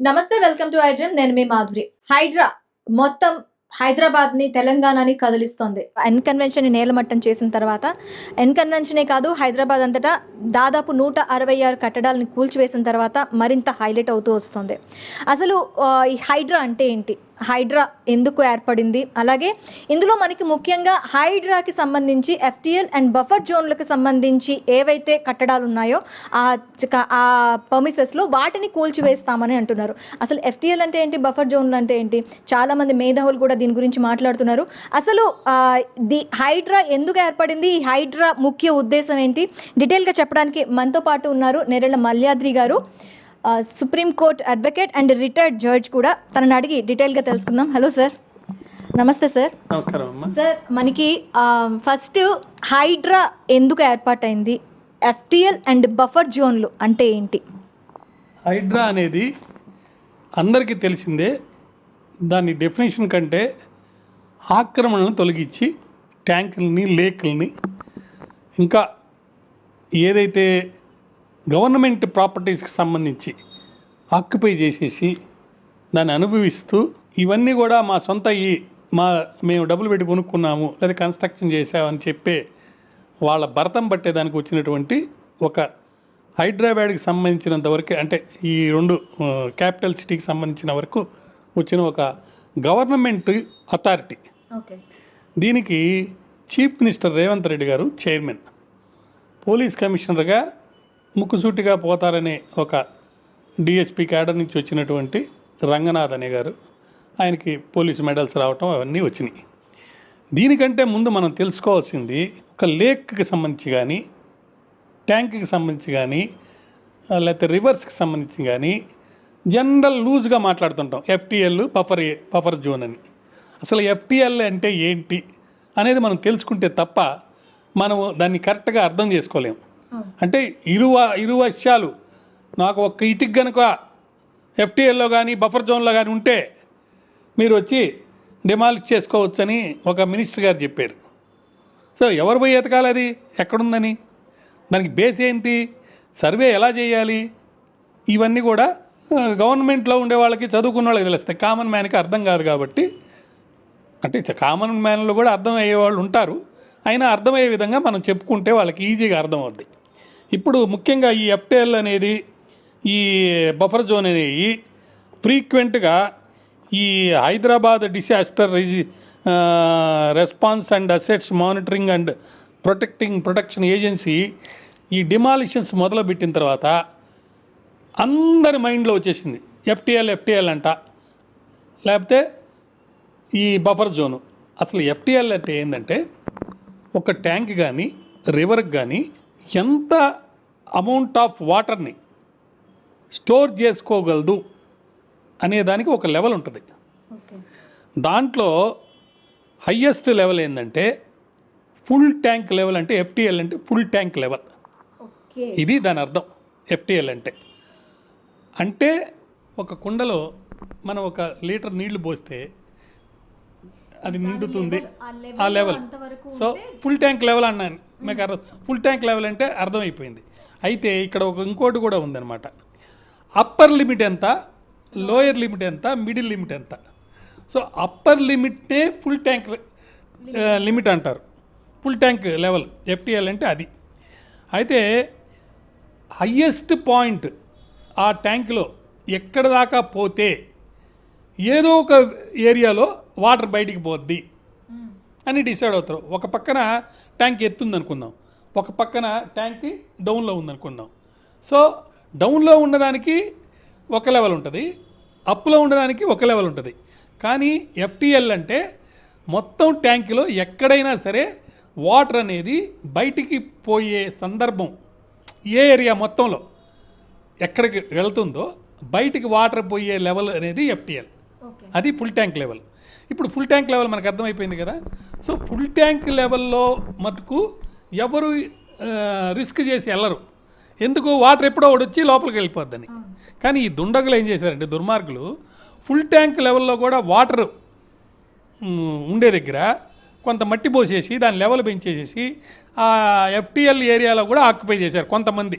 నమస్తే welcome to iDream నేను మీ మాధురి. హైడ్రా మొత్తం హైదరాబాద్ని తెలంగాణని కదిలిస్తోంది. ఎన్ కన్వెన్షన్ నేలమట్టం చేసిన తర్వాత ఎన్ కన్వెన్షనే కాదు హైదరాబాద్ అంతటా దాదాపు నూట అరవై ఆరు కట్టడాలను కూల్చివేసిన తర్వాత మరింత హైలైట్ అవుతూ వస్తుంది. అసలు ఈ హైడ్రా అంటే ఏంటి? హైడ్రా ఎందుకు ఏర్పడింది? అలాగే ఇందులో మనకి ముఖ్యంగా హైడ్రాకి సంబంధించి ఎఫ్టీఎల్ అండ్ బఫర్ జోన్లకు సంబంధించి ఏవైతే కట్టడాలు ఉన్నాయో ఆ ఆ పర్మిసెస్లో వాటిని కూల్చివేస్తామని అంటున్నారు. అసలు ఎఫ్టీఎల్ అంటే ఏంటి? బఫర్ జోన్లు అంటే ఏంటి? చాలామంది మేధావులు కూడా దీని గురించి మాట్లాడుతున్నారు. అసలు ది హైడ్రా ఎందుకు ఏర్పడింది? ఈ హైడ్రా ముఖ్య ఉద్దేశం ఏంటి? డీటెయిల్గా చెప్పడానికి మనతో పాటు ఉన్నారు నెరెళ్ళ మల్యాద్రి గారు. Supreme court advocate and retired judge కూడా తనని అడిగి డీటెయిల్గా తెలుసుకుందాం. Hello sir. నమస్తే సార్. నమస్కారం సార్ మనకి ఫస్ట్ హైడ్రా ఎందుకు ఏర్పాటైంది? ఎఫ్టిఎల్ అండ్ బఫర్ జోన్లు అంటే ఏంటి? హైడ్రా అనేది అందరికీ తెలిసిందే. దాని డెఫినేషన్ కంటే ఆక్రమణలను తొలగించి ట్యాంకుల్ని లేకుల్ని ఇంకా ఏదైతే గవర్నమెంట్ ప్రాపర్టీస్కి సంబంధించి ఆక్యుపై చేసేసి దాన్ని అనుభవిస్తూ ఇవన్నీ కూడా మా సొంత ఈ మా మేము డబ్బులు పెట్టి కొనుక్కున్నాము లేదా కన్స్ట్రక్షన్ చేసామని చెప్పే వాళ్ళ భరతం పట్టేదానికి వచ్చినటువంటి ఒక హైదరాబాద్కి సంబంధించినంత వరకు అంటే ఈ రెండు క్యాపిటల్ సిటీకి సంబంధించిన వరకు వచ్చిన ఒక గవర్నమెంట్ అథారిటీ. దీనికి చీఫ్ మినిస్టర్ రేవంత్ రెడ్డి గారు చైర్మన్. పోలీస్ కమిషనర్గా ముక్కుసూటిగా పోతారనే ఒక డిఎస్పీ క్యాడర్ నుంచి వచ్చినటువంటి రంగనాథ్ అనే గారు ఆయనకి పోలీస్ మెడల్స్ రావటం అవన్నీ వచ్చినాయి. దీనికంటే ముందు మనం తెలుసుకోవాల్సింది ఒక లేక్కి సంబంధించి కానీ ట్యాంక్కి సంబంధించి కానీ లేకపోతే రివర్స్కి సంబంధించి కానీ జనరల్ లూజ్గా మాట్లాడుతుంటాం ఎఫ్టిఎల్ బఫర్ బఫర్ జోన్ అని. అసలు ఎఫ్టిఎల్ అంటే ఏంటి అనేది మనం తెలుసుకుంటే తప్ప మనం దాన్ని కరెక్ట్గా అర్థం చేసుకోలేము అంటే ఇరువ ఇరు వర్షాలు నాకు ఒక్క ఇటుకు కనుక ఎఫ్టిఎల్లో కానీ బఫర్ జోన్లో కానీ ఉంటే మీరు వచ్చి డిమాలిష్ చేసుకోవచ్చని ఒక మినిస్టర్ గారు చెప్పారు. సో ఎవరు పోయి ఎతకాలి అది? ఎక్కడుందని? దానికి బేస్ ఏంటి? సర్వే ఎలా చేయాలి? ఇవన్నీ కూడా గవర్నమెంట్లో ఉండే వాళ్ళకి చదువుకున్న వాళ్ళకి తెలుస్తాయి. కామన్ మ్యాన్కి అర్థం కాదు కాబట్టి. అంటే కామన్ మ్యాన్లో కూడా అర్థం అయ్యే వాళ్ళు ఉంటారు. అయినా అర్థమయ్యే విధంగా మనం చెప్పుకుంటే వాళ్ళకి ఈజీగా అర్థమవుద్ది. ఇప్పుడు ముఖ్యంగా ఈ ఎఫ్టిఎల్ అనేది ఈ బఫర్ జోన్ అనేవి ఫ్రీక్వెంట్గా ఈ Hyderabad disaster రిజి response and assets monitoring and protecting protection agency ఈ డిమాలిషన్స్ మొదలుపెట్టిన తర్వాత అందరి మైండ్లో వచ్చేసింది. ఎఫ్టిఎల్ ఎఫ్టిఎల్ అంట. లేకపోతే ఈ బఫర్ జోను అసలు ఎఫ్టిఎల్ అంటే ఏంటంటే ఒక ట్యాంక్ కానీ రివర్కి కానీ ఎంత అమౌంట్ ఆఫ్ వాటర్ని స్టోర్ చేసుకోగలదు అనే దానికి ఒక లెవెల్ ఉంటుంది. దాంట్లో హయ్యెస్ట్ లెవెల్ ఏంటంటే ఫుల్ ట్యాంక్ లెవెల్ అంటే ఎఫ్టిఎల్ అంటే ఫుల్ ట్యాంక్ లెవెల్ ఇది దాని అర్థం ఎఫ్టిఎల్ అంటే. అంటే ఒక కుండలో మనం ఒక లీటర్ నీళ్ళు పోస్తే అది నిండుతుంది ఆ level so full tank level అన్నాను. మీకు అర్థం. ఫుల్ ట్యాంక్ లెవెల్ అంటే అర్థమైపోయింది. అయితే ఇక్కడ ఒక ఇంకోటి కూడా ఉందన్నమాట. అప్పర్ లిమిట్ ఎంత? లోయర్ లిమిట్ ఎంత? మిడిల్ లిమిట్ ఎంత? సో అప్పర్ లిమిట్నే ఫుల్ ట్యాంక్ లిమిట్ అంటారు. ఫుల్ ట్యాంక్ లెవెల్ ఎఫ్టిఎల్ అంటే అది. అయితే హయ్యెస్ట్ పాయింట్ ఆ ట్యాంక్లో ఎక్కడ దాకా పోతే ఏదో ఒక ఏరియాలో వాటర్ బయటికి పోద్ది. అని డిసైడ్ అవుతారు. ఒక పక్కన ట్యాంక్ ఎత్తుంది అనుకుందాం ఒక పక్కన ట్యాంక్ డౌన్లో ఉందనుకుందాం. సో డౌన్లో ఉన్నదానికి ఒక లెవెల్ ఉంటుంది. అప్లో ఉండడానికి ఒక లెవెల్ ఉంటుంది. కానీ ఎఫ్టిఎల్ అంటే మొత్తం ట్యాంకులో ఎక్కడైనా సరే వాటర్ అనేది బయటికి పోయే సందర్భం ఏ ఏరియా మొత్తంలో ఎక్కడికి వెళ్తుందో బయటికి వాటర్ పోయే లెవెల్ అనేది ఎఫ్టిఎల్. అది ఫుల్ ట్యాంక్ లెవెల్. ఇప్పుడు ఫుల్ ట్యాంక్ లెవెల్ మనకు అర్థమైపోయింది కదా. సో ఫుల్ ట్యాంక్ లెవెల్లో మటుకు ఎవరు రిస్క్ చేసి వెళ్ళరు ఎందుకు వాటర్ ఎప్పుడో ఒకటి వచ్చి లోపలికి వెళ్ళిపోద్దని. కానీ ఈ దుండగులు ఏం చేశారంటే దుర్మార్గులు ఫుల్ ట్యాంక్ లెవెల్లో కూడా వాటర్ ఉండే దగ్గర కొంత మట్టి పోసేసి దాని లెవెల్ పెంచేసేసి ఆ ఎఫ్టిఎల్ ఏరియాలో కూడా ఆక్యుపై చేశారు కొంతమంది.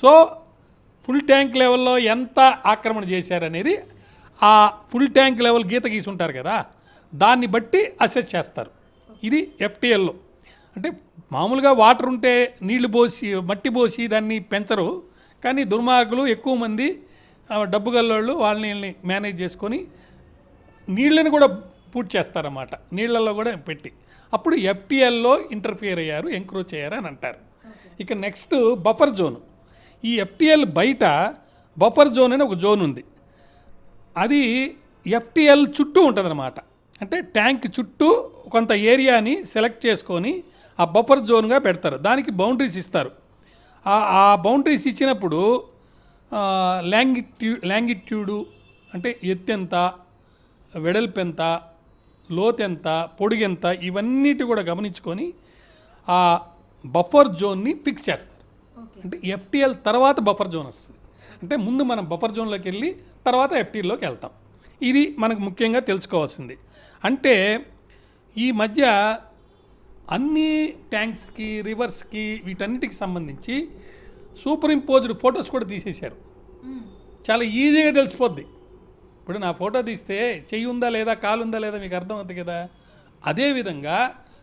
సో ఫుల్ ట్యాంక్ లెవెల్లో ఎంత ఆక్రమణ చేశారనేది ఆ ఫుల్ ట్యాంక్ లెవెల్ గీత గీసుంటారు కదా దాన్ని బట్టి అసెస్ చేస్తారు. ఇది ఎఫ్టీఎల్లో. అంటే మామూలుగా వాటర్ ఉంటే నీళ్ళు పోసి మట్టి పోసి దాన్ని పెంచరు. కానీ దుర్మార్గులు ఎక్కువ మంది డబ్బు గల్లోళ్ళు వాళ్ళని మేనేజ్ చేసుకొని నీళ్ళని కూడా పూర్తి చేస్తారన్నమాట. నీళ్ళల్లో కూడా పెట్టి. అప్పుడు ఎఫ్టీఎల్లో ఇంటర్ఫియర్ అయ్యారు ఎంక్రోచ్ అయ్యారు అని అంటారు. ఇక నెక్స్ట్ బఫర్ జోన్. ఈ ఎఫ్టీఎల్ బయట బఫర్ జోన్ అని ఒక జోన్ ఉంది. అది ఎఫ్టీఎల్ చుట్టూ ఉంటుందన్నమాట. అంటే ట్యాంక్ చుట్టూ కొంత ఏరియాని సెలెక్ట్ చేసుకొని ఆ బఫర్ జోన్గా పెడతారు. దానికి బౌండరీస్ ఇస్తారు. ఆ- బౌండరీస్ ఇచ్చినప్పుడు లాంగిట్యూ లాంగిట్యూడు అంటే ఎత్తెంత వెడల్పెంత లోతెంత పొడిగెంత ఇవన్నిటి కూడా గమనించుకొని ఆ బఫర్ జోన్ని ఫిక్స్ చేస్తారు. అంటే ఎఫ్టీఎల్ తర్వాత బఫర్ జోన్ వస్తుంది. అంటే ముందు మనం బఫర్ జోన్లోకి వెళ్ళి తర్వాత ఎఫ్టీఎల్లోకి వెళ్తాం. ఇది మనకు ముఖ్యంగా తెలుసుకోవాల్సింది. అంటే ఈ మధ్య అన్ని ట్యాంక్స్కి రివర్స్కి వీటన్నిటికి సంబంధించి సూపర్ ఇంపోజ్డ్ ఫొటోస్ కూడా తీసేశారు. చాలా ఈజీగా తెలిసిపోద్ది. ఇప్పుడు నా ఫోటో తీస్తే చెయ్యి ఉందా లేదా కాలు ఉందా లేదా మీకు అర్థం అవుతుంది కదా అదేవిధంగా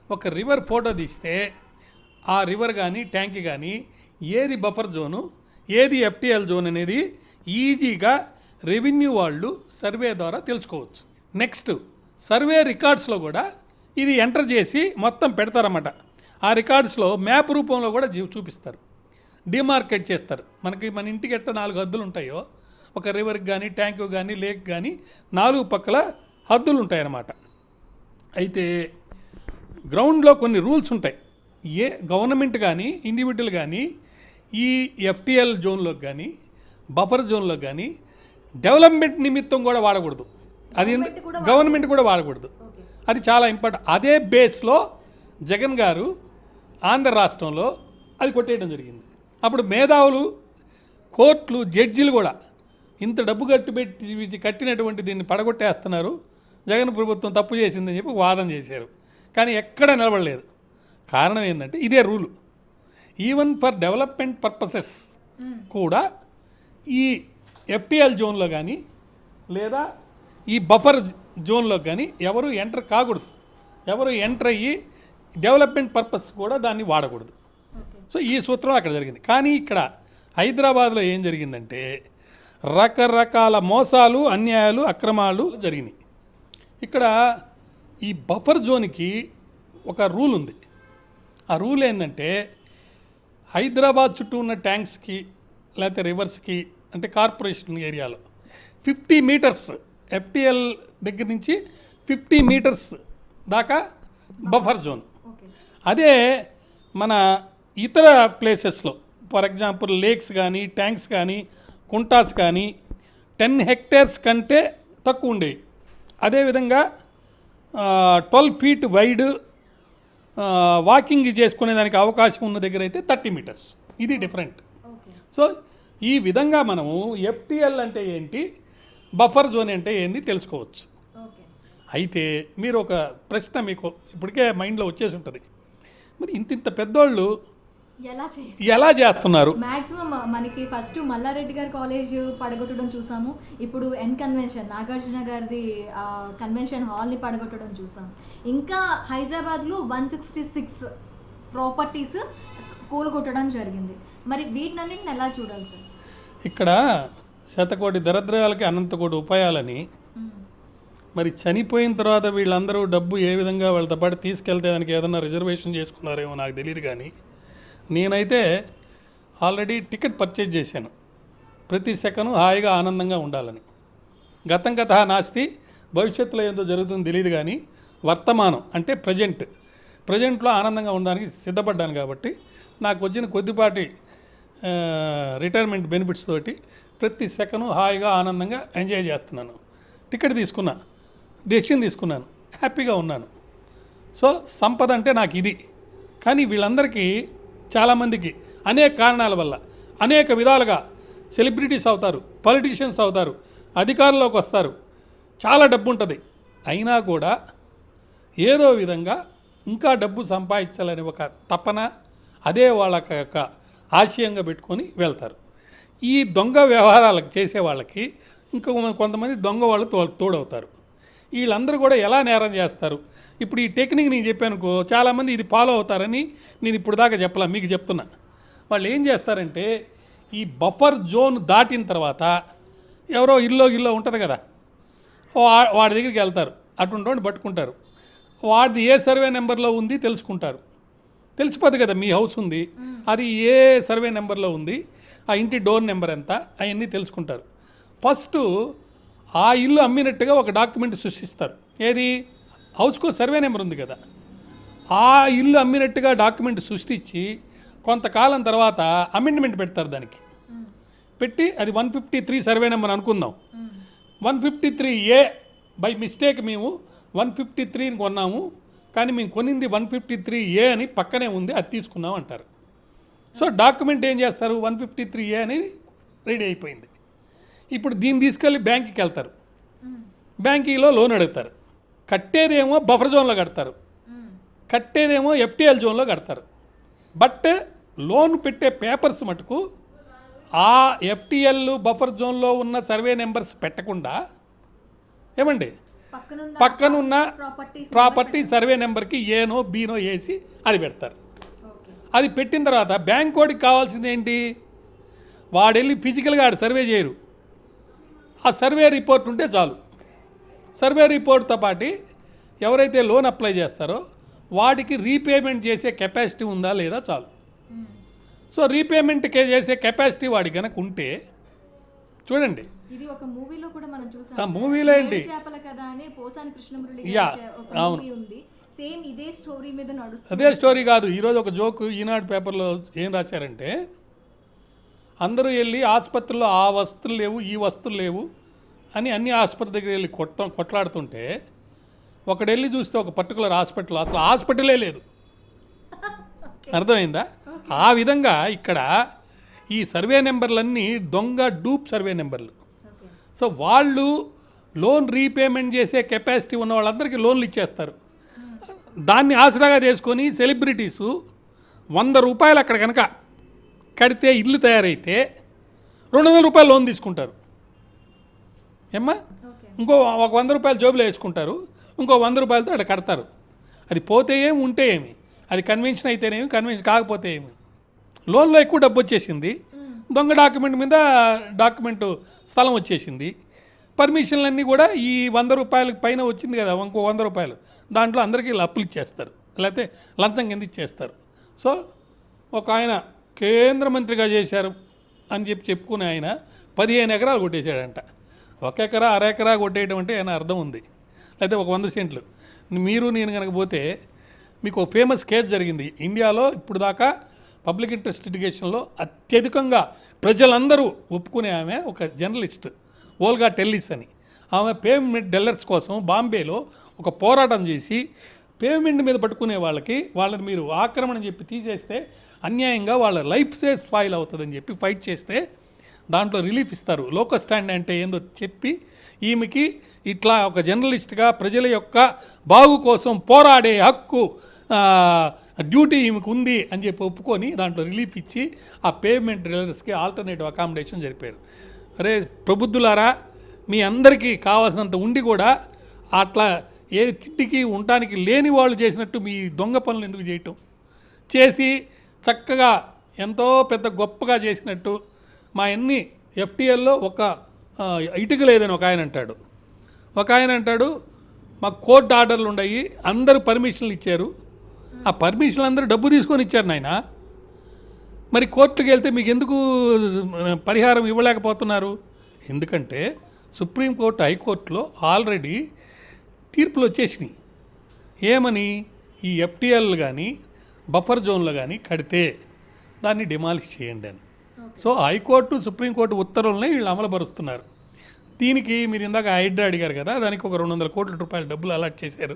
ఒక రివర్ ఫోటో తీస్తే ఆ రివర్ కానీ ట్యాంక్ కానీ ఏది బఫర్ జోను ఏది ఎఫ్టీఎల్ జోన్ అనేది ఈజీగా రెవెన్యూ వాళ్ళు సర్వే ద్వారా తెలుసుకోవచ్చు. నెక్స్ట్ సర్వే రికార్డ్స్లో కూడా ఇది ఎంటర్ చేసి మొత్తం పెడతారన్నమాట. ఆ రికార్డ్స్లో మ్యాప్ రూపంలో కూడా చూపిస్తారు. డిమార్కెట్ చేస్తారు. మనకి మన ఇంటికి ఎట్ట నాలుగు హద్దులు ఉంటాయో ఒక రివర్కి కానీ ట్యాంక్ కానీ లేక్ కానీ నాలుగు పక్కల హద్దులు ఉంటాయన్నమాట. అయితే గ్రౌండ్లో కొన్ని రూల్స్ ఉంటాయి. ఏ గవర్నమెంట్ కానీ ఇండివిజువల్ కానీ ఈ ఎఫ్టిఎల్ జోన్లోకి కానీ బఫర్ జోన్లో కానీ డెవలప్మెంట్ నిమిత్తం కూడా వాడకూడదు. అది గవర్నమెంట్ కూడా వాడకూడదు. అది చాలా ఇంపార్టెంట్. అదే బేస్లో జగన్ గారు ఆంధ్ర రాష్ట్రంలో అది కొట్టేయడం జరిగింది. అప్పుడు మేధావులు కోర్టులు జడ్జిలు కూడా ఇంత డబ్బు కట్టి పెట్టి కట్టినటువంటి దీన్ని పడగొట్టేస్తున్నారు. జగన్ ప్రభుత్వం తప్పు చేసిందని చెప్పి వాదన చేశారు. కానీ ఎక్కడ నిలబడలేదు. కారణం ఏంటంటే ఇదే rule. Even for development purposes కూడా ఈ ఎఫ్టిఎల్ జోన్లో కానీ లేదా ఈ బఫర్ జోన్లో కానీ ఎవరు ఎంటర్ కాకూడదు. ఎవరు ఎంటర్ అయ్యి డెవలప్మెంట్ పర్పస్ కూడా దాన్ని వాడకూడదు. సో ఈ సూత్రం అక్కడ జరిగింది. కానీ ఇక్కడ హైదరాబాద్లో ఏం జరిగిందంటే రకరకాల మోసాలు అన్యాయాలు అక్రమాలు జరిగినాయి. ఇక్కడ ఈ బఫర్ జోన్కి ఒక రూల్ ఉంది. ఆ రూల్ ఏంటంటే హైదరాబాద్ చుట్టూ ఉన్న ట్యాంక్స్కి లేకపోతే రివర్స్కి అంటే కార్పొరేషన్ ఏరియాలో ఫిఫ్టీ మీటర్స్ ఎఫ్టిఎల్ దగ్గర నుంచి ఫిఫ్టీ మీటర్స్ దాకా బఫర్ జోన్. అదే మన ఇతర ప్లేసెస్లో ఫర్ ఎగ్జాంపుల్ లేక్స్ కానీ ట్యాంక్స్ కానీ కుంటాస్ కానీ టెన్ హెక్టేర్స్ కంటే తక్కువ ఉండేవి. అదేవిధంగా ట్వెల్వ్ ఫీట్ వైడ్ వాకింగ్ చేసుకునే దానికి అవకాశం ఉన్న దగ్గర అయితే థర్టీ మీటర్స్. ఇది డిఫరెంట్. సో ఈ విధంగా మనము ఎఫ్టిఎల్ అంటే ఏంటి బఫర్ జోన్ అంటే ఏంది తెలుసుకోవచ్చు. అయితే మీరు ఒక ప్రశ్న మీకు ఇప్పటికే మైండ్లో వచ్చేసి ఉంటుంది. మరి ఇంత ఇంత పెద్దోళ్ళు ఎలా చేస్తున్నారు? మాక్సిమం మనకి ఫస్ట్ మల్లారెడ్డి గారి కాలేజ్ పడగొట్టడం చూసాము. ఇప్పుడు ఎన్ కన్వెన్షన్ నాగార్జున గారిది కన్వెన్షన్ హాల్ని పడగొట్టడం చూసాం. ఇంకా హైదరాబాద్లో వన్ సిక్స్టీ సిక్స్ ప్రాపర్టీస్ కూలగొట్టడం జరిగింది. మరి వీటినన్నింటిని ఎలా చూడాలి సార్? ఇక్కడ శతకోటి దరిద్రాలకి అనంతకోటి ఉపాయాలని మరి చనిపోయిన తర్వాత వీళ్ళందరూ డబ్బు ఏ విధంగా వాళ్ళతో పాటు తీసుకెళ్తే దానికి ఏదైనా రిజర్వేషన్ చేసుకున్నారేమో నాకు తెలియదు కానీ నేనైతే ఆల్రెడీ టికెట్ పర్చేజ్ చేశాను. ప్రతి సెకను హాయిగా ఆనందంగా ఉండాలని. గతం కథ నాస్తి భవిష్యత్తులో ఏదో జరుగుతుందో తెలియదు కానీ వర్తమానం అంటే ప్రజెంట్. ప్రజెంట్లో ఆనందంగా ఉండడానికి సిద్ధపడ్డాను కాబట్టి నాకు వచ్చిన కొద్దిపాటి రిటైర్మెంట్ బెనిఫిట్స్ తోటి ప్రతి సెకను హాయిగా ఆనందంగా ఎంజాయ్ చేస్తున్నాను. టికెట్ తీసుకున్నా డెసిషన్ తీసుకున్నాను హ్యాపీగా ఉన్నాను. సో సంపద అంటే నాకు ఇది. కానీ వీళ్ళందరికీ చాలామందికి అనేక కారణాల వల్ల అనేక విధాలుగా సెలబ్రిటీస్ అవుతారు పొలిటీషియన్స్ అవుతారు అధికారంలోకి వస్తారు. చాలా డబ్బు ఉంటుంది. అయినా కూడా ఏదో విధంగా ఇంకా డబ్బు సంపాదించాలని ఒక తపన అదే వాళ్ళ యొక్క ఆశయంగా పెట్టుకొని వెళ్తారు. ఈ దొంగ వ్యవహారాలకు చేసే వాళ్ళకి ఇంకా కొంతమంది దొంగ వాళ్ళు తో తోడవుతారు. వీళ్ళందరూ కూడా ఎలా నేరం చేస్తారు? ఇప్పుడు ఈ టెక్నిక్ నేను చెప్పానుకో చాలామంది ఇది ఫాలో అవుతారని నేను ఇప్పుడు దాకా చెప్పలా మీకు చెప్తున్నా. వాళ్ళు ఏం చేస్తారంటే ఈ బఫర్ జోన్ దాటిన తర్వాత ఎవరో ఇల్లో ఇల్లో ఉంటుంది కదా వా- వాడి దగ్గరికి వెళ్తారు. అటువంటి పట్టుకుంటారు. వాడిది ఏ సర్వే నెంబర్లో ఉంది తెలుసుకుంటారు. తెలిసిపోతుంది కదా మీ హౌస్ ఉంది. అది ఏ సర్వే నెంబర్లో ఉంది ఆ ఇంటి డోర్ నెంబర్ ఎంత అవన్నీ తెలుసుకుంటారు. ఫస్ట్ ఆ ఇల్లు అమ్మినట్టుగా ఒక డాక్యుమెంట్ సృష్టిస్తారు. ఏది? హౌస్కో సర్వే నెంబర్ ఉంది కదా. ఆ ఇల్లు అమ్మినట్టుగా డాక్యుమెంట్ సృష్టించి కొంతకాలం తర్వాత అమెండ్మెంట్ పెడతారు దానికి. పెట్టి అది one fifty three survey number అనుకుందాం. One fifty three A by mistake మేము వన్ ఫిఫ్టీ త్రీని కొన్నాము. కానీ మేము కొనింది వన్ ఫిఫ్టీ త్రీ ఏ అని పక్కనే ఉంది అది తీసుకున్నాం అంటారు. సో డాక్యుమెంట్ ఏం చేస్తారు? వన్ ఫిఫ్టీ త్రీ ఏ అనేది రెడీ అయిపోయింది. ఇప్పుడు దీన్ని తీసుకెళ్ళి బ్యాంకుకి వెళ్తారు. బ్యాంకీలో లోన్ అడుగుతారు. కట్టేదేమో బఫర్ జోన్లో కడతారు. కట్టేదేమో ఎఫ్టీఎల్ జోన్లో కడతారు. బట్ లోన్ పెట్టే పేపర్స్ మటుకు ఆ ఎఫ్టీఎల్ బఫర్ జోన్లో ఉన్న సర్వే నెంబర్స్ పెట్టకుండా ఏమండి? పక్కనున్న ప్రాపర్టీ సర్వే నెంబర్కి ఏనో బీనో వేసి అది పెడతారు. అది పెట్టిన తర్వాత బ్యాంక్ వాడికి కావాల్సింది ఏంటి? వాడు వెళ్ళి ఫిజికల్గా ఆడు సర్వే చేయరు. ఆ సర్వే రిపోర్ట్ ఉంటే చాలు. సర్వే రిపోర్ట్తో పాటు ఎవరైతే లోన్ అప్లై చేస్తారో వాడికి రీపేమెంట్ చేసే కెపాసిటీ ఉందా లేదా చాలు. సో రీపేమెంట్ చేసే కెపాసిటీ వాడి కనుక ఉంటే చూడండి. మూవీలో గారి యా, అవును. అదే స్టోరీ కాదు. ఈరోజు ఒక జోక్ ఈనాడు పేపర్లో ఏం రాశారంటే అందరూ వెళ్ళి ఆసుపత్రిలో ఆ వస్తువులు లేవు ఈ వస్తువులు లేవు అని అన్ని ఆసుపత్రి దగ్గర వెళ్ళి కొట్ట కొట్లాడుతుంటే ఒకడు వెళ్ళి చూస్తే ఒక పర్టికులర్ హాస్పిటల్ అసలు హాస్పిటలే లేదు. అర్థమైందా? ఆ విధంగా ఇక్కడ ఈ సర్వే నెంబర్లన్నీ దొంగ డూప్ సర్వే నెంబర్లు. సో వాళ్ళు లోన్ రీపేమెంట్ చేసే కెపాసిటీ ఉన్న వాళ్ళందరికీ లోన్లు ఇచ్చేస్తారు. దాన్ని ఆసరాగా చేసుకొని సెలబ్రిటీసు వంద రూపాయలు అక్కడ కనుక కడితే ఇల్లు తయారైతే రెండు వందల రూపాయలు లోన్ తీసుకుంటారు. ఏమ్మా? ఇంకో ఒక వంద రూపాయలు జోబులో వేసుకుంటారు ఇంకో వంద రూపాయలతో అక్కడ కడతారు. అది పోతే ఏమి ఉంటే ఏమి? అది కన్వెన్షన్ అయితేనేమి కన్వెన్షన్ కాకపోతే ఏమి? లోన్లో ఎక్కువ డబ్బు వచ్చేసింది. దొంగ డాక్యుమెంట్ మీద డాక్యుమెంట్ స్థలం వచ్చేసింది. పర్మిషన్లన్నీ కూడా ఈ వంద రూపాయలకు పైన వచ్చింది కదా ఇంకో వంద రూపాయలు. దాంట్లో అందరికీ అప్పులు ఇచ్చేస్తారు. లేకపోతే లంచం కింద ఇచ్చేస్తారు. సో ఒక ఆయన కేంద్ర మంత్రిగా చేశారు అని చెప్పి చెప్పుకునే ఆయన పదిహేను ఎకరాలు కొట్టేశాడంట. ఒక ఎకరా అరెకరా కొట్టేయటం కొట్టేయడం అంటే ఆయన అర్థం ఉంది. అయితే ఒక వంద సెంట్లు. మీరు నేను కనుక పోతే మీకు ఒక ఫేమస్ కేసు జరిగింది. ఇండియాలో ఇప్పుడు దాకా పబ్లిక్ ఇంట్రెస్ట్ లిటిగేషన్లో అత్యధికంగా ప్రజలందరూ ఒప్పుకునే ఆమె ఒక జర్నలిస్ట్ ఓల్గా టెల్లిస్ అని. ఆమె పేమెంట్ డెల్లర్స్ కోసం బాంబేలో ఒక పోరాటం చేసి పేమెంట్ మీద పట్టుకునే వాళ్ళకి వాళ్ళని మీరు ఆక్రమణ చెప్పి తీసేస్తే అన్యాయంగా వాళ్ళ లైఫ్ సే స్పాయిల్ అవుతుందని చెప్పి ఫైట్ చేస్తే దాంట్లో రిలీఫ్ ఇస్తారు. లోకల్ స్టాండ్ అంటే ఏందో చెప్పి ఈమెకి ఇట్లా ఒక జర్నలిస్ట్గా ప్రజల యొక్క బాగు కోసం పోరాడే హక్కు డ్యూటీ ఈమెకు ఉంది అని చెప్పి ఒప్పుకొని దాంట్లో రిలీఫ్ ఇచ్చి ఆ పేమెంట్ రిలర్స్కి ఆల్టర్నేటివ్ అకామిడేషన్ జరిపారు. అరే ప్రబుద్ధులారా మీ అందరికీ కావాల్సినంత ఉండి కూడా అట్లా ఏ తిండికి ఉండటానికి లేని వాళ్ళు చేసినట్టు మీ దొంగ పనులు ఎందుకు చేయటం? చేసి చక్కగా ఎంతో పెద్ద గొప్పగా చేసినట్టు మా అన్ని ఎఫ్టీఎల్లో ఒక ఇటుక లేదని ఒక ఆయన అంటాడు. ఒక ఆయన అంటాడు మాకు కోర్టు ఆర్డర్లు ఉన్నాయి అందరూ పర్మిషన్లు ఇచ్చారు. ఆ పర్మిషన్లు అందరూ డబ్బు తీసుకొని ఇచ్చారు నాయన. మరి కోర్టుకి వెళ్తే మీకు ఎందుకు పరిహారం ఇవ్వలేకపోతున్నారు? ఎందుకంటే సుప్రీంకోర్టు హైకోర్టులో ఆల్రెడీ తీర్పులు వచ్చేసినాయి. ఏమని? ఈ ఎఫ్టీఎల్ కానీ బఫర్ జోన్లు కానీ కడితే దాన్ని డిమాలిష్ చేయండి అని. సో హైకోర్టు సుప్రీంకోర్టు ఉత్తర్వులని వీళ్ళు అమలుపరుస్తున్నారు. దీనికి మీరు ఇందాక హైడ్రా అడిగారు కదా దానికి ఒక రెండు వందల కోట్ల రూపాయల డబ్బులు అలాట్ చేశారు.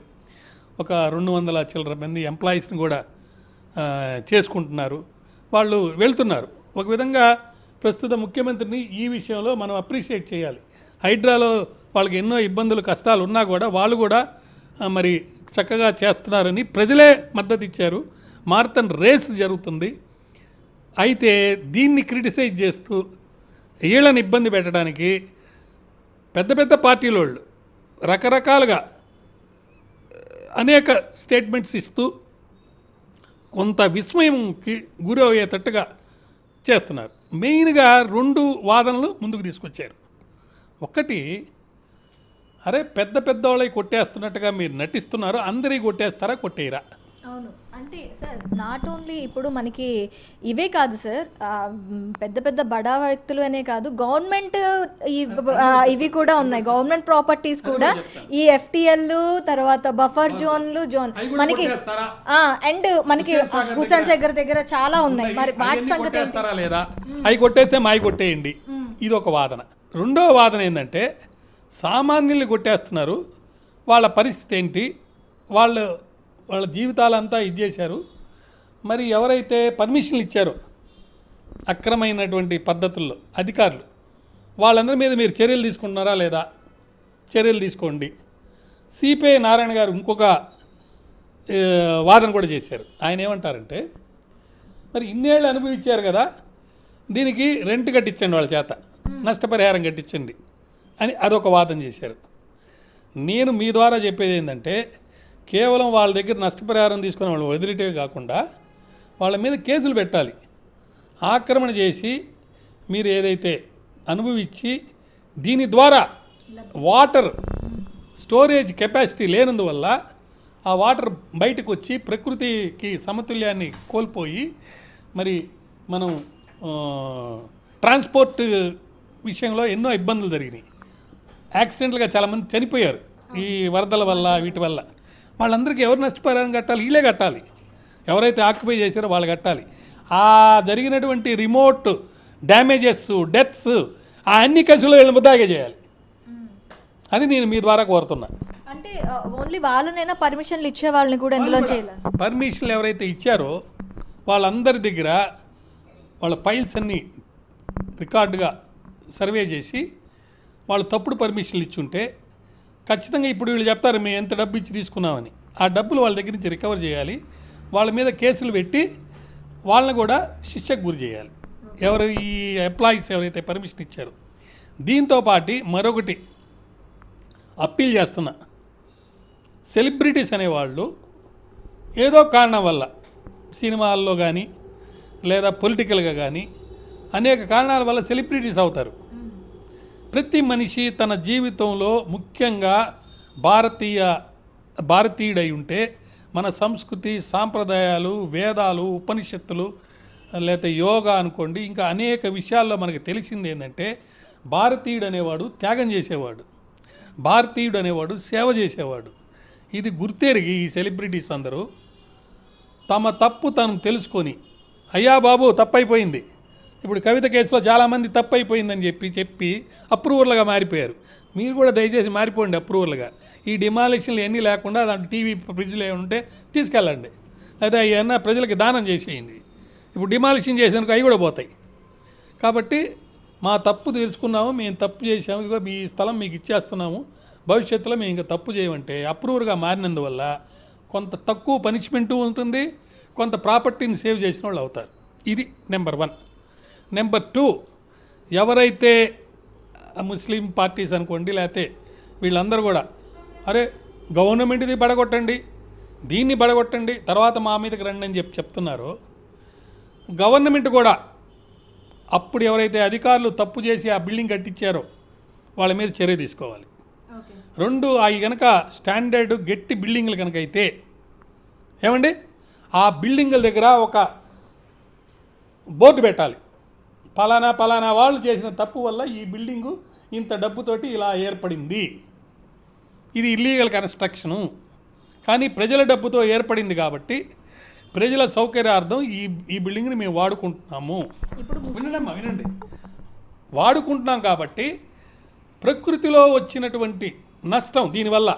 ఒక రెండు వందల చిల్లర మంది ఎంప్లాయీస్ని కూడా చేసుకుంటున్నారు. వాళ్ళు వెళ్తున్నారు. ఒక విధంగా ప్రస్తుత ముఖ్యమంత్రిని ఈ విషయంలో మనం అప్రిషియేట్ చేయాలి. హైడ్రాలో వాళ్ళకి ఎన్నో ఇబ్బందులు కష్టాలు ఉన్నా కూడా వాళ్ళు కూడా మరి చక్కగా చేస్తున్నారని ప్రజలే మద్దతు ఇచ్చారు. మారథన్ రేస్ జరుగుతుంది. అయితే దీన్ని క్రిటిసైజ్ చేస్తూ వీళ్ళని ఇబ్బంది పెట్టడానికి పెద్ద పెద్ద పార్టీల వాళ్ళు రకరకాలుగా అనేక స్టేట్మెంట్స్ ఇస్తూ కొంత విస్మయంకి గురి అయ్యేటట్టుగా చేస్తున్నారు. మెయిన్గా రెండు వాదనలు ముందుకు తీసుకొచ్చారు. ఒకటి అరే పెద్ద పెద్ద వాళ్ళకి కొట్టేస్తున్నట్టుగా మీరు నటిస్తున్నారు అందరికీ కొట్టేస్తారా కొట్టేయరా? అవును. అంటే సార్ నాట్ ఓన్లీ ఇప్పుడు మనకి ఇవే కాదు సార్ పెద్ద పెద్ద బడా వ్యక్తులు అనే కాదు గవర్నమెంట్ ఇవి కూడా ఉన్నాయి. గవర్నమెంట్ ప్రాపర్టీస్ కూడా ఈ ఎఫ్టిఎల్ తర్వాత బఫర్ జోన్లు జోన్ మనకి? అండ్ మనకి హుసేన్ సాగర్ దగ్గర. చాలా ఉన్నాయి. మరి వాటి సంగతి లేదా? అవి కొట్టేస్తే మావి కొట్టేయండి. ఇది ఒక వాదన. రెండో వాదన ఏంటంటే సామాన్యుల్ని కొట్టేస్తున్నారు. వాళ్ళ పరిస్థితి ఏంటి? వాళ్ళు వాళ్ళ జీవితాలంతా ఇది చేశారు. మరి ఎవరైతే పర్మిషన్లు ఇచ్చారో అక్రమైనటువంటి పద్ధతుల్లో అధికారులు వాళ్ళందరి మీద మీరు చర్యలు తీసుకుంటున్నారా లేదా? చర్యలు తీసుకోండి. సిపిఐ నారాయణ గారు ఇంకొక వాదన కూడా చేశారు. ఆయన ఏమంటారంటే మరి ఇన్నేళ్ళు అనుభవించారు కదా దీనికి రెంట్ కట్టించండి వాళ్ళ చేత నష్టపరిహారం కట్టించండి అని అదొక వాదన చేశారు. నేను మీ ద్వారా చెప్పేది ఏంటంటే కేవలం వాళ్ళ దగ్గర నష్టపరిహారం తీసుకుని వాళ్ళు వదిలిటే కాకుండా వాళ్ళ మీద కేసులు పెట్టాలి. ఆక్రమణ చేసి మీరు ఏదైతే అనుభవించి దీని ద్వారా వాటర్ స్టోరేజ్ కెపాసిటీ లేనందువల్ల ఆ వాటర్ బయటకు వచ్చి ప్రకృతికి సమతుల్యాన్ని కోల్పోయి మరి మనం ట్రాన్స్పోర్ట్ విషయంలో ఎన్నో ఇబ్బందులు జరిగినాయి. యాక్సిడెంట్లుగా చాలామంది చనిపోయారు ఈ వరదల వల్ల వీటి వల్ల. వాళ్ళందరికీ ఎవరు నష్టపరిహారం కట్టాలి? వీళ్ళే కట్టాలి. ఎవరైతే ఆక్యుపై చేశారో వాళ్ళు కట్టాలి. ఆ జరిగినటువంటి రిమోట్ డ్యామేజెస్ డెత్స్ ఆ అన్ని కేసులు వీళ్ళని ముద్దాగే చేయాలి. అది నేను మీ ద్వారా కోరుతున్నా. అంటే ఓన్లీ వాళ్ళనైనా పర్మిషన్లు ఇచ్చే వాళ్ళని కూడా ఇందులో చేయాలి పర్మిషన్లు ఎవరైతే ఇచ్చారో వాళ్ళందరి దగ్గర వాళ్ళ ఫైల్స్ అన్నీ రికార్డుగా సర్వే చేసి వాళ్ళు తప్పుడు పర్మిషన్లు ఇచ్చుంటే ఖచ్చితంగా ఇప్పుడు వీళ్ళు చెప్తారు మేము ఎంత డబ్బు ఇచ్చి తీసుకున్నామని. ఆ డబ్బులు వాళ్ళ దగ్గర నుంచి రికవర్ చేయాలి. వాళ్ళ మీద కేసులు పెట్టి వాళ్ళని కూడా శిక్షకు గురి చేయాలి. ఎవరు ఈ ఎంప్లాయీస్ ఎవరైతే పర్మిషన్ ఇచ్చారో. దీంతో పాటు మరొకటి అప్పీల్ చేస్తున్నా. సెలబ్రిటీస్ అనేవాళ్ళు ఏదో కారణం వల్ల సినిమాల్లో కానీ లేదా పొలిటికల్గా కానీ అనేక కారణాల వల్ల సెలబ్రిటీస్ అవుతారు. ప్రతి మనిషి తన జీవితంలో ముఖ్యంగా భారతీయ భారతీయుడై ఉంటే మన సంస్కృతి సాంప్రదాయాలు వేదాలు ఉపనిషత్తులు లేకపోతే యోగా అనుకోండి ఇంకా అనేక విషయాల్లో మనకు తెలిసింది ఏంటంటే భారతీయుడు అనేవాడు త్యాగం చేసేవాడు. భారతీయుడు అనేవాడు సేవ చేసేవాడు. ఇది గుర్తెరిగి ఈ సెలబ్రిటీస్ అందరూ తమ తప్పు తను తెలుసుకొని అయ్యా బాబు తప్పైపోయింది. ఇప్పుడు కవిత కేసులో చాలామంది తప్పైపోయిందని చెప్పి చెప్పి అప్రూవర్లుగా మారిపోయారు. మీరు కూడా దయచేసి మారిపోండి అప్రూవర్లుగా. ఈ డిమాలిషన్లు ఎన్ని లేకుండా దాంట్లో టీవీ ఫ్రిడ్జ్లు ఏమైనా ఉంటే తీసుకెళ్ళండి. లేదా అవన్నీ ప్రజలకి దానం చేసేయండి. ఇప్పుడు డిమాలిషన్ చేసేందుకు అవి కూడా పోతాయి. కాబట్టి మా తప్పు తెలుసుకున్నాము మేము తప్పు చేసాము ఇక మీ స్థలం మీకు ఇచ్చేస్తున్నాము భవిష్యత్తులో మేము ఇంకా తప్పు చేయమంటే అప్రూవర్గా మారినందువల్ల కొంత తక్కువ పనిష్మెంటు ఉంటుంది కొంత ప్రాపర్టీని సేవ్ చేసిన వాళ్ళు అవుతారు. ఇది నెంబర్ వన్. నెంబర్ టూ ఎవరైతే ముస్లిం పార్టీస్ అనుకోండి లేకపోతే వీళ్ళందరూ కూడా అరే గవర్నమెంట్ది బడగొట్టండి దీన్ని బడగొట్టండి తర్వాత మా మీదకి రండి అని చెప్పి చెప్తున్నారో. గవర్నమెంట్ కూడా అప్పుడు ఎవరైతే అధికారులు తప్పు చేసి ఆ బిల్డింగ్ కట్టించారో వాళ్ళ మీద చర్య తీసుకోవాలి. రెండు అవి కనుక స్టాండర్డ్ గట్టి బిల్డింగ్లు కనుక అయితే ఏమండి? ఆ బిల్డింగుల దగ్గర ఒక బోర్డు పెట్టాలి. పలానా పలానా వాళ్ళు చేసిన తప్పు వల్ల ఈ బిల్డింగు ఇంత డబ్బుతోటి ఇలా ఏర్పడింది. ఇది ఇల్లీగల్ కన్స్ట్రక్షను కానీ ప్రజల డబ్బుతో ఏర్పడింది కాబట్టి ప్రజల సౌకర్యార్థం ఈ ఈ బిల్డింగ్ని మేము వాడుకుంటున్నాము. ఇప్పుడు వినండమ్మా వినండి. వాడుకుంటున్నాం కాబట్టి ప్రకృతిలో వచ్చినటువంటి నష్టం దీనివల్ల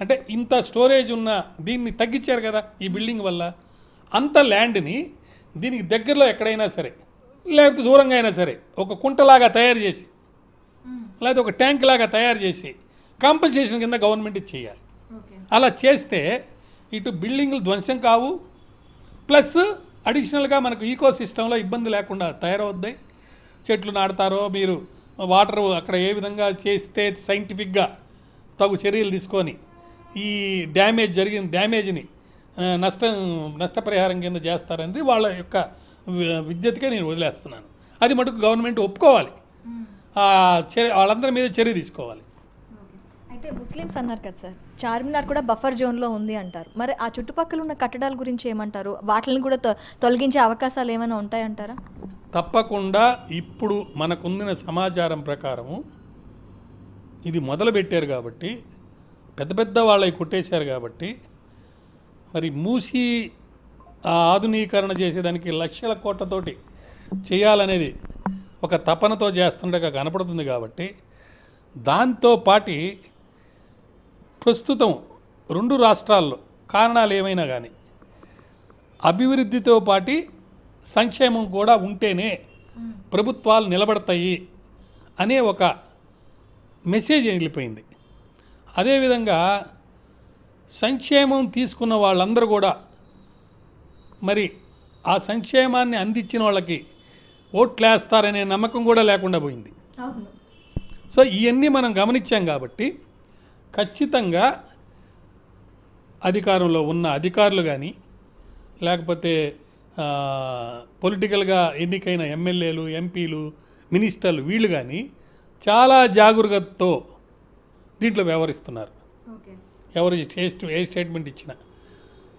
అంటే ఇంత స్టోరేజ్ ఉన్న దీన్ని తగ్గించారు కదా ఈ బిల్డింగ్ వల్ల అంత ల్యాండ్ని దీనికి దగ్గరలో ఎక్కడైనా సరే లేకపోతే దూరంగా అయినా సరే ఒక కుంటలాగా తయారు చేసి లేకపోతే ఒక ట్యాంక్ లాగా తయారు చేసి కాంపన్సేషన్ కింద గవర్నమెంట్ చేయాలి. అలా చేస్తే ఇటు బిల్డింగ్లు ధ్వంసం కావు. ప్లస్ అడిషనల్గా మనకు ఈకో సిస్టంలో ఇబ్బంది లేకుండా తయారవుద్ది. చెట్లు నాటుతారో మీరు వాటర్ అక్కడ ఏ విధంగా చేస్తే సైంటిఫిక్గా తగు చర్యలు తీసుకొని ఈ డ్యామేజ్ జరిగిన డ్యామేజ్ని నష్టం నష్టపరిహారం కింద చేస్తారనేది వాళ్ళ యొక్క విజ్ఞతగా నేను వదిలేస్తున్నాను. అది మటుకు గవర్నమెంట్ ఒప్పుకోవాలి. వాళ్ళందరి మీద చర్య తీసుకోవాలి. అయితే ముస్లిమ్స్ అన్నారు కదా సార్ చార్మినార్ కూడా బఫర్ జోన్లో ఉంది అంటారు. మరి ఆ చుట్టుపక్కల ఉన్న కట్టడాల గురించి ఏమంటారు? వాటిని కూడా తొ- తొలగించే అవకాశాలు ఏమైనా ఉంటాయంటారా? తప్పకుండా ఇప్పుడు మనకుందిన సమాచారం ప్రకారము ఇది మొదలు పెట్టారు కాబట్టి పెద్ద పెద్ద వాళ్ళవి కొట్టేశారు కాబట్టి మరి మూసి ఆ ఆధునీకరణ చేసేదానికి లక్షల కోట్లతోటి చేయాలనేది ఒక తపనతో చేస్తుండగా కనపడుతుంది కాబట్టి దాంతో పాటి ప్రస్తుతం రెండు రాష్ట్రాల్లో కారణాలు ఏమైనా కానీ అభివృద్ధితో పాటి సంక్షేమం కూడా ఉంటేనే ప్రభుత్వాలు నిలబడతాయి అనే ఒక మెసేజ్ వెళ్ళిపోయింది. అదేవిధంగా సంక్షేమం తీసుకున్న వాళ్ళందరూ కూడా మరి ఆ సంక్షేమాన్ని అందించిన వాళ్ళకి ఓట్లేస్తారనే నమ్మకం కూడా లేకుండా పోయింది. సో ఇవన్నీ మనం గమనించాం కాబట్టి ఖచ్చితంగా అధికారంలో ఉన్న అధికారులు కానీ లేకపోతే పొలిటికల్గా ఎన్నికైన ఎమ్మెల్యేలు ఎంపీలు మినిస్టర్లు వీళ్ళు కానీ చాలా జాగరూకతతో దీంట్లో వ్యవహరిస్తున్నారు. ఎవరు ఏ స్టేట్మెంట్ ఇచ్చినా.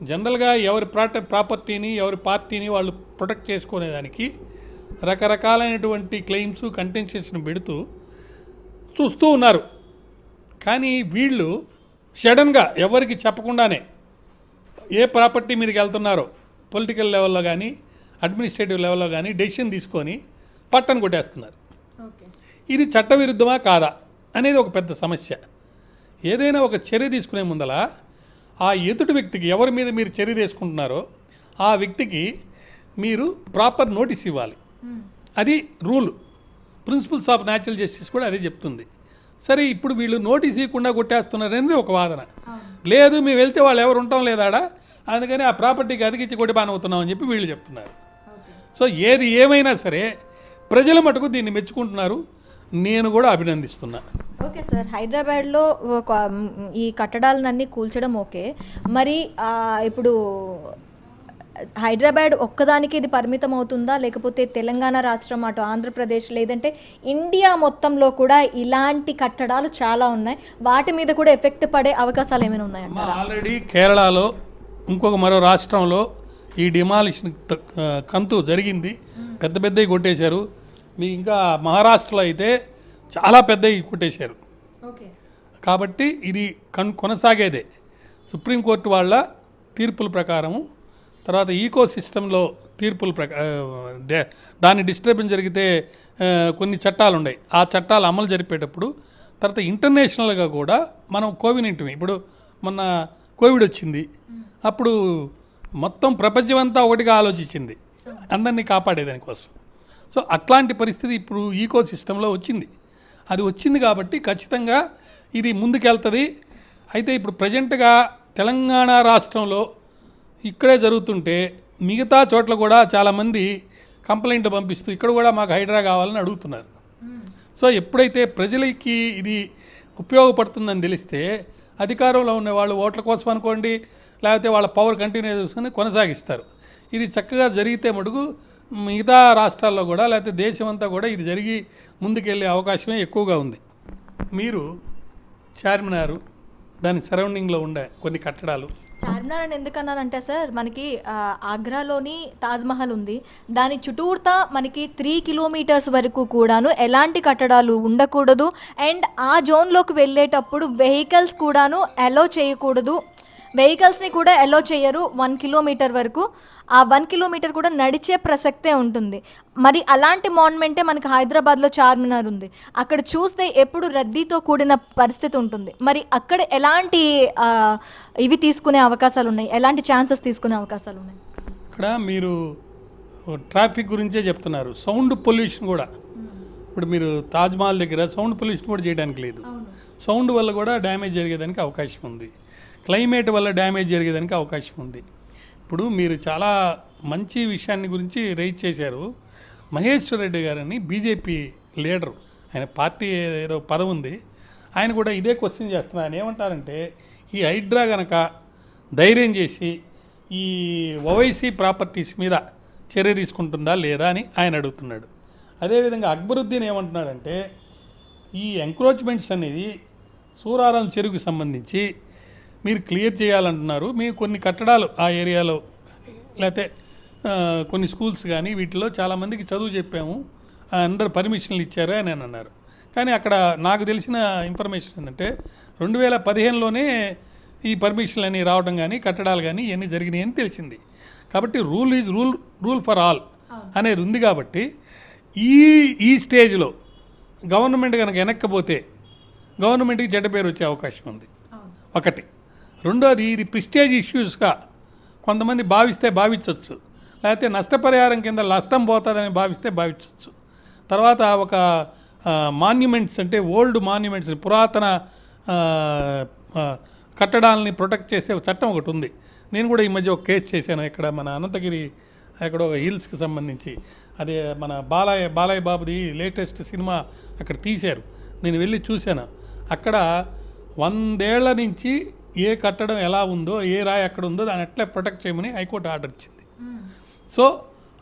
జనరల్గా ఎవరి ప్రాట ప్రాపర్టీని ఎవరి పార్టీని వాళ్ళు ప్రొటెక్ట్ చేసుకునేదానికి రకరకాలైనటువంటి క్లెయిమ్స్ కంటెన్షన్స్ని పెడుతూ చూస్తూ ఉన్నారు. కానీ వీళ్ళు సడన్గా ఎవరికి చెప్పకుండానే ఏ ప్రాపర్టీ మీదకి వెళ్తున్నారో పొలిటికల్ లెవెల్లో కానీ అడ్మినిస్ట్రేటివ్ లెవెల్లో కానీ డెసిషన్ తీసుకొని పట్టను కొట్టేస్తున్నారు. ఇది చట్టవిరుద్ధమా కాదా అనేది ఒక పెద్ద సమస్య. ఏదైనా ఒక చర్య తీసుకునే ముందల ఆ ఎదుటి వ్యక్తికి ఎవరి మీద మీరు చర్య తీసుకుంటున్నారో ఆ వ్యక్తికి మీరు ప్రాపర్ నోటీస్ ఇవ్వాలి. అది rule. Principles of natural justice కూడా అదే చెప్తుంది. సరే ఇప్పుడు వీళ్ళు నోటీస్ ఇవ్వకుండా కొట్టేస్తున్నారు అనేది ఒక వాదన. లేదు మేము వెళ్తే వాళ్ళు ఎవరు ఉంటాం లేదాడా? అందుకని ఆ ప్రాపర్టీకి అదిగించి కొట్టి బాగా అవుతున్నాం అని చెప్పి వీళ్ళు చెప్తున్నారు. సో ఏది ఏమైనా సరే ప్రజల మటుకు దీన్ని మెచ్చుకుంటున్నారు. నేను కూడా అభినందిస్తున్నా. ఓకే సార్ హైదరాబాద్లో ఈ కట్టడాలన్నీ కూల్చడం ఓకే. మరి ఇప్పుడు హైదరాబాద్ ఒక్కదానికి ఇది పరిమితం అవుతుందా? లేకపోతే తెలంగాణ రాష్ట్రం అటు ఆంధ్రప్రదేశ్ లేదంటే ఇండియా మొత్తంలో కూడా ఇలాంటి కట్టడాలు చాలా ఉన్నాయి. వాటి మీద కూడా ఎఫెక్ట్ పడే అవకాశాలు ఏమైనా ఉన్నాయంట ఆల్రెడీ కేరళలో ఇంకొక మరో రాష్ట్రంలో ఈ డిమాలిషన్ కంతు జరిగింది. పెద్ద పెద్దవి కొట్టేశారు. మీ ఇంకా మహారాష్ట్రలో అయితే చాలా పెద్దవి కొట్టేశారు. కాబట్టి ఇది కన్ కొనసాగేదే. సుప్రీంకోర్టు వాళ్ళ తీర్పుల ప్రకారము తర్వాత ఈకో సిస్టంలో తీర్పుల ప్రకా దాన్ని డిస్టర్బెన్స్ జరిగితే కొన్ని చట్టాలు ఉన్నాయి ఆ చట్టాలు అమలు జరిపేటప్పుడు తర్వాత ఇంటర్నేషనల్గా కూడా మనం కోవినింటిమి ఇప్పుడు మొన్న కోవిడ్ వచ్చింది. అప్పుడు మొత్తం ప్రపంచమంతా ఒకటిగా ఆలోచించింది. అందరినీ కాపాడేదానికోసం. సో అట్లాంటి పరిస్థితి ఇప్పుడు ఈకో సిస్టంలో వచ్చింది. అది వచ్చింది కాబట్టి ఖచ్చితంగా ఇది ముందుకెళ్తుంది. అయితే ఇప్పుడు ప్రజెంట్గా తెలంగాణ రాష్ట్రంలో ఇక్కడే జరుగుతుంటే మిగతా చోట్ల కూడా చాలామంది కంప్లైంట్ పంపిస్తూ ఇక్కడ కూడా మాకు హైడ్రా కావాలని అడుగుతున్నారు. సో ఎప్పుడైతే ప్రజలకి ఇది ఉపయోగపడుతుందని తెలిస్తే అధికారంలో ఉన్న వాళ్ళు ఓట్ల కోసం అనుకోండి లేకపోతే వాళ్ళ పవర్ కంటిన్యూ చేసుకుని కొనసాగిస్తారు. ఇది చక్కగా జరిగితే మటుకు మిగతా రాష్ట్రాల్లో కూడా లేకపోతే దేశం అంతా కూడా ఇది జరిగి ముందుకెళ్ళే అవకాశమే ఎక్కువగా ఉంది. మీరు చార్మినారు దాని సరౌండింగ్లో ఉండే కొన్ని కట్టడాలు. చార్మినార్ అని ఎందుకన్నానంటే సార్ మనకి ఆగ్రాలోని తాజ్మహల్ ఉంది. దాని చుట్టూర్తా మనకి త్రీ కిలోమీటర్స్ వరకు కూడాను ఎలాంటి కట్టడాలు ఉండకూడదు. అండ్ ఆ జోన్లోకి వెళ్ళేటప్పుడు వెహికల్స్ కూడాను అలో చేయకూడదు. వెహికల్స్ని కూడా అలో చేయరు వన్ కిలోమీటర్ వరకు. ఆ వన్ కిలోమీటర్ కూడా నడిచే ప్రసక్తే ఉంటుంది. మరి అలాంటి మాన్మెంటే మనకి హైదరాబాద్లో చార్మినార్ ఉంది. అక్కడ చూస్తే ఎప్పుడు రద్దీతో కూడిన పరిస్థితి ఉంటుంది. మరి అక్కడ ఎలాంటి ఇవి తీసుకునే అవకాశాలు ఉన్నాయి? ఎలాంటి ఛాన్సెస్ తీసుకునే అవకాశాలు ఉన్నాయి? ఇక్కడ మీరు ట్రాఫిక్ గురించే చెప్తున్నారు. సౌండ్ పొల్యూషన్ కూడా. ఇప్పుడు మీరు తాజ్మహల్ దగ్గర సౌండ్ పొల్యూషన్ కూడా చేయడానికి లేదు. సౌండ్ వల్ల కూడా డ్యామేజ్ జరిగేదానికి అవకాశం ఉంది. క్లైమేట్ వల్ల డ్యామేజ్ జరిగేదానికి అవకాశం ఉంది. ఇప్పుడు మీరు చాలా మంచి విషయాన్ని గురించి రైజ్ చేశారు. మహేశ్వర్ రెడ్డి గారని బీజేపీ లీడరు ఆయన పార్టీ ఏదో పదవి ఉంది. ఆయన కూడా ఇదే క్వశ్చన్ చేస్తున్నారు ఆయన ఏమంటారంటే ఈ హైడ్రా గనక ధైర్యం చేసి ఈ ఓవైసీ ప్రాపర్టీస్ మీద చర్య తీసుకుంటుందా లేదా అని ఆయన అడుగుతున్నాడు. అదేవిధంగా అక్బరుద్దీన్ ఏమంటున్నాడంటే ఈ ఎంక్రోచ్మెంట్స్ అనేది సూరారం చెరువుకి సంబంధించి మీరు క్లియర్ చేయాలంటున్నారు. మేము కొన్ని కట్టడాలు ఆ ఏరియాలో లేకపోతే కొన్ని స్కూల్స్ కానీ వీటిలో చాలామందికి చదువు చెప్పాము. అందరు పర్మిషన్లు ఇచ్చారు అని అని అన్నారు. కానీ అక్కడ నాకు తెలిసిన ఇన్ఫర్మేషన్ ఏంటంటే రెండు వేల పదిహేనులోనే ఈ పర్మిషన్లు అన్నీ రావడం కానీ కట్టడాలు కానీ ఇవన్నీ జరిగినాయి అని తెలిసింది. కాబట్టి rule is rule rule for all అనేది ఉంది కాబట్టి ఈ ఈ స్టేజ్లో గవర్నమెంట్ కనుక వెనక్కపోతే గవర్నమెంట్కి చెడ్డ పేరు వచ్చే అవకాశం ఉంది. ఒకటి. రెండోది ఇది ప్రిస్టేజ్ ఇష్యూస్గా కొంతమంది భావిస్తే భావించవచ్చు లేకపోతే నష్టపరిహారం కింద నష్టం పోతుందని భావిస్తే భావించవచ్చు తర్వాత ఒక మాన్యుమెంట్స్ అంటే ఓల్డ్ మాన్యుమెంట్స్ పురాతన కట్టడాలని ప్రొటెక్ట్ చేసే ఒక చట్టం ఒకటి ఉంది. నేను కూడా ఈ మధ్య ఒక కేసు చేశాను ఇక్కడ మన అనంతగిరి అక్కడ ఒక హిల్స్కి సంబంధించి. అదే మన బాలయ్య బాలయ్య బాబుది లేటెస్ట్ సినిమా అక్కడ తీశారు. నేను వెళ్ళి చూశాను. అక్కడ వందేళ్ళ నుంచి ఏ కట్టడం ఎలా ఉందో ఏ రాయి ఎక్కడ ఉందో దాన్ని అట్లే ప్రొటెక్ట్ చేయమని హైకోర్టు ఆర్డర్ ఇచ్చింది. సో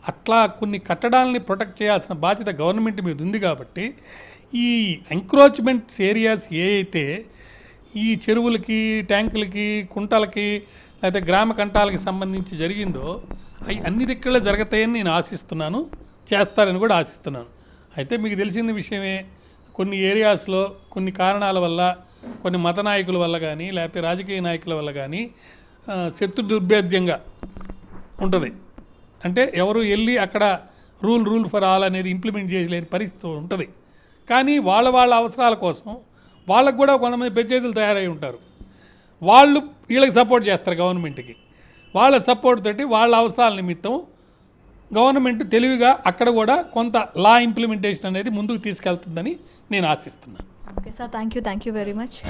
అట్లా కొన్ని కట్టడాలని ప్రొటెక్ట్ చేయాల్సిన బాధ్యత గవర్నమెంట్ మీద ఉంది కాబట్టి ఈ ఎంక్రోచ్మెంట్స్ ఏరియాస్ ఏ అయితే ఈ చెరువులకి ట్యాంకులకి కుంటలకి లేకపోతే గ్రామ కంటాలకి సంబంధించి జరిగిందో అవి అన్ని దిక్కుల్లో జరుగుతాయని నేను ఆశిస్తున్నాను చేస్తారని కూడా ఆశిస్తున్నాను. అయితే మీకు తెలిసిన విషయమే కొన్ని ఏరియాస్లో కొన్ని కారణాల వల్ల కొన్ని మత నాయకుల వల్ల కానీ లేకపోతే రాజకీయ నాయకుల వల్ల కానీ శత్రు దుర్భేద్యంగా ఉంటుంది. అంటే ఎవరు వెళ్ళి అక్కడ రూల్ రూల్ ఫర్ ఆల్ అనేది ఇంప్లిమెంట్ చేయలేని పరిస్థితి ఉంటుంది. కానీ వాళ్ళ వాళ్ళ అవసరాల కోసం వాళ్ళకు కూడా కొంతమంది పెద్దలు తయారై ఉంటారు. వాళ్ళు వీళ్ళకి సపోర్ట్ చేస్తారు గవర్నమెంట్కి. వాళ్ళ సపోర్ట్ తోటి వాళ్ళ అవసరాల నిమిత్తం గవర్నమెంట్ తెలివిగా అక్కడ కూడా కొంత లా ఇంప్లిమెంటేషన్ అనేది ముందుకు తీసుకెళ్తుందని నేను ఆశిస్తున్నాను. Okay, sir. Thank you. Thank you very much.